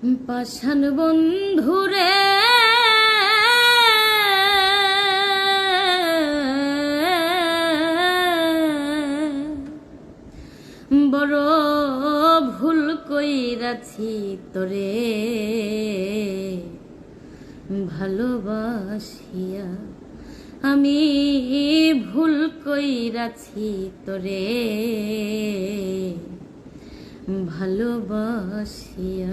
পাষাণ বন্ধুরে। বড় ভুল কইরাছি তোরে। ভালোবাসিয়া আমি ভুল কইরাছি তোরে। ভালোবাসিয়া।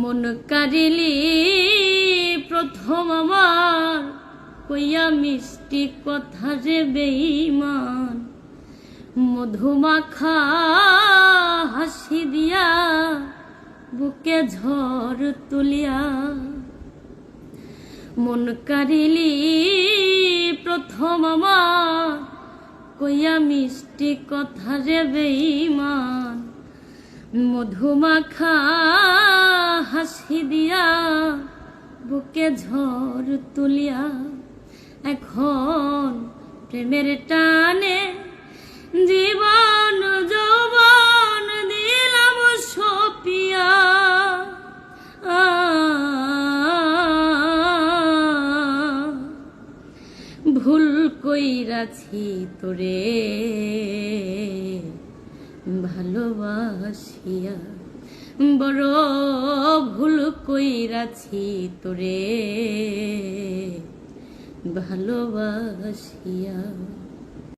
মন কারিলি প্রথম আমার, কইয়া মিষ্টি কথা যে বেইমান মধুমাখা হাসি দিয়া বুকে ঝড় তুলিয়া। মন কারিলি প্রথম আমার কইয়া মিষ্টি কথা রে বেইমান মধুমাখা হাসি দিয়া বুকে ঝড় তুলিয়া এখন প্রেমের টানে জীবন ভুল কইরাছি তোরে। ভালোবাসিয়া বড় ভুল কইরাছি তোরে। ভালোবাসিয়া